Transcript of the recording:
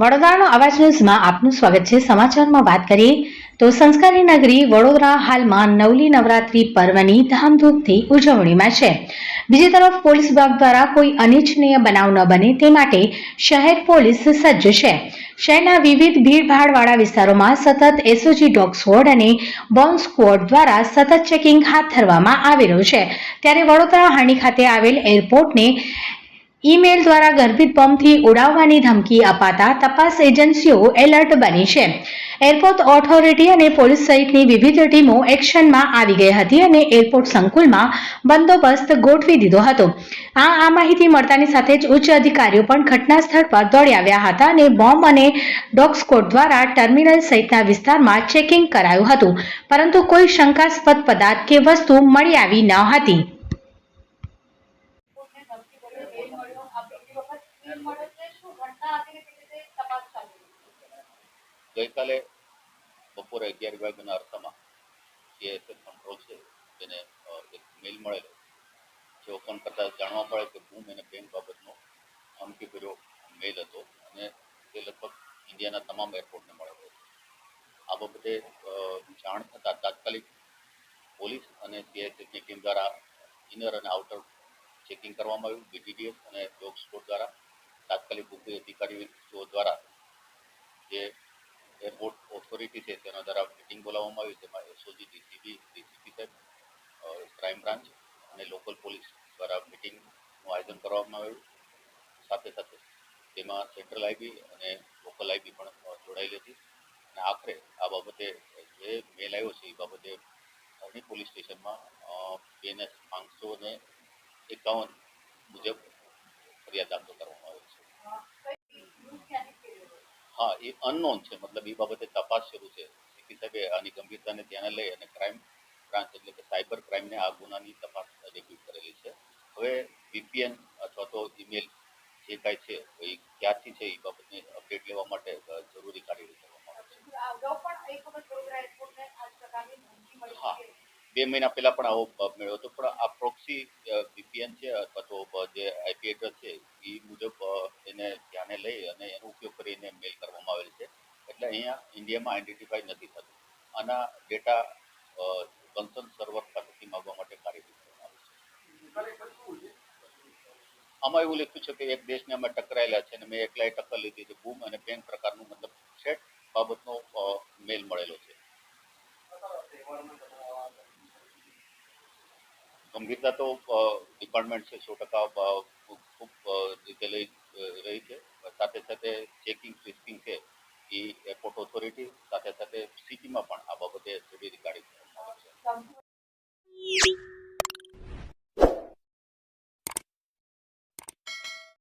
વડોદરાનો અવાજ ન્યૂઝમાં આપનું સ્વાગત છે. સમાચારમાં વાત કરીએ તો સંસ્કારી નગરી વડોદરા હાલમાં નવલી નવરાત્રી પર્વની ધામધૂમથી ઉજવણીમાં છે. બીજી તરફ પોલીસ વિભાગ દ્વારા કોઈ અનિચ્છનીય બનાવ ન બને તે માટે શહેર પોલીસ સજ્જ છે. શહેરના વિવિધ ભીડભાડવાળા વિસ્તારોમાં સતત એસઓજી ડોગ સ્ક્વોડ અને બોમ્બ સ્ક્વોડ દ્વારા સતત ચેકિંગ હાથ ધરવામાં આવી રહ્યું છે. ત્યારે વડોદરા હાણી ખાતે આવેલ એરપોર્ટને ઈમેલ દ્વારા ગર્ભિત બોમ્બથી ઉડાવવાની ધમકી અપાતા તપાસ એજન્સીઓ એલર્ટ બની છે. એરપોર્ટ ઓથોરિટી અને પોલીસ સહિતની વિવિધ ટીમો એક્શનમાં આવી ગઈ હતી અને એરપોર્ટ સંકુલમાં બંદોબસ્ત ગોઠવી દીધો હતો. આ આ માહિતી મળતાની સાથે જ ઉચ્ચ અધિકારીઓ પણ ઘટના સ્થળ પર દોડી આવ્યા હતા અને બોમ્બ અને ડોગ દ્વારા ટર્મિનલ સહિતના વિસ્તારમાં ચેકિંગ કરાયું હતું. પરંતુ કોઈ શંકાસ્પદ પદાર્થ કે વસ્તુ મળી આવી ન હતી કોઈને ધમકી ભર્યો મેલ મળ્યો આ બીજી વખત મેલ મળ્યો છે શું ઘટના હતી ને કેવી રીતે તપાસ ચાલુ છે ગઈકાલે બપોરે અગિયાર વાગ્યાના અર્થમાં સીએસએફ કંટ્રોલ છે, તેને એક મેલ મળેલો. જે ઓપન કરતા જાણવા મળે કે બૂમ અને બેંક બાબતનો ધમકીભર્યો મેલ હતો અને તે લગભગ ઇન્ડિયાના તમામ એરપોર્ટને મળેલો આ બાબતે જાણ થતાં તાત્કાલિક પોલીસ અને સીએસએફની ટીમ દ્વારા ઇનર અને આઉટર ચેકિંગ કરવામાં આવ્યું બીટીડીએસ અને ડોગ સ્કોડ દ્વારા, તાત્કાલિક ઉપરી અધિકારીઓ દ્વારા જે એરપોર્ટ ઓથોરિટી છે તેના દ્વારા મિટિંગ બોલાવવામાં આવી, તેમાં એસઓજી ડીસીબી ડીસીપી સાહેબ ક્રાઇમ બ્રાન્ચ અને લોકલ પોલીસ દ્વારા મિટિંગનું આયોજન કરવામાં આવ્યું. સાથે સાથે તેમાં સેન્ટ્રલ આઈબી અને લોકલ આઈબી પણ જોડાયેલી હતી. અને આખરે આ બાબતે જે મેલ આવ્યો છે, એ બાબતે અરણી પોલીસ સ્ટેશનમાં બીએનએસ પાંચસો ને એકાવન મુજબ ફરિયાદ દાખલ કરવામાં આવે છે. હા, એ અનનોન છે. મતલબ એ બાબતે તપાસ શરૂ છે. શીખી સાહેબે આની ગંભીરતાને ધ્યાને લઈ અને ક્રાઇમ બ્રાન્ચ એટલે કે સાયબર ક્રાઇમને આ ગુનાની તપાસ રિપીટ કરેલી છે. હવે વીપીએન અથવા તો ઈમેલ જે કાંઈ છે, એ ક્યાંથી છે, એ બાબતને અપડેટ લેવા માટે જરૂરી કાર્યવાહી કરવામાં આવે છે. હા. બે મહિના પહેલા પણ આવો મેળવ્યો હતો, પણ આ પ્રોક્સી વીપીએન છે અથવા તો જે આઈપી એડ્રેસ છે એ મુજબ એને ધ્યાને લઈ અને એનો ઉપયોગ કરીને મેલ કરવામાં આવેલ છે. એટલે અહીંયા ઇન્ડિયામાં આઈડેન્ટિફાઈ નથી થતું. આના ડેટા કન્સર્ન સર્વર પાસેથી માગવા માટે કાર્યરત કરવામાં આવે છે. આમાં એવું લખ્યું છે કે એક દેશને અમે ટકરાયેલા છે અને મેં એકલાય ટક્કર લીધી છે. બૂમ અને બેંક પ્રકારનું મતલબ સેટ બાબતનો મેલ મળેલો છે. ગંભીરતા તો ડિપાર્ટમેન્ટ છે, સો ટકા ખૂબ રીતે લઈ રહી છે. સાથે સાથે ચેકિંગ ફ્રિસ્કિંગ છે, એ એરપોર્ટ ઓથોરિટી સાથે સાથે સિટીમાં પણ આ બાબતે જરૂરી કાઢી કરવામાં આવે છે.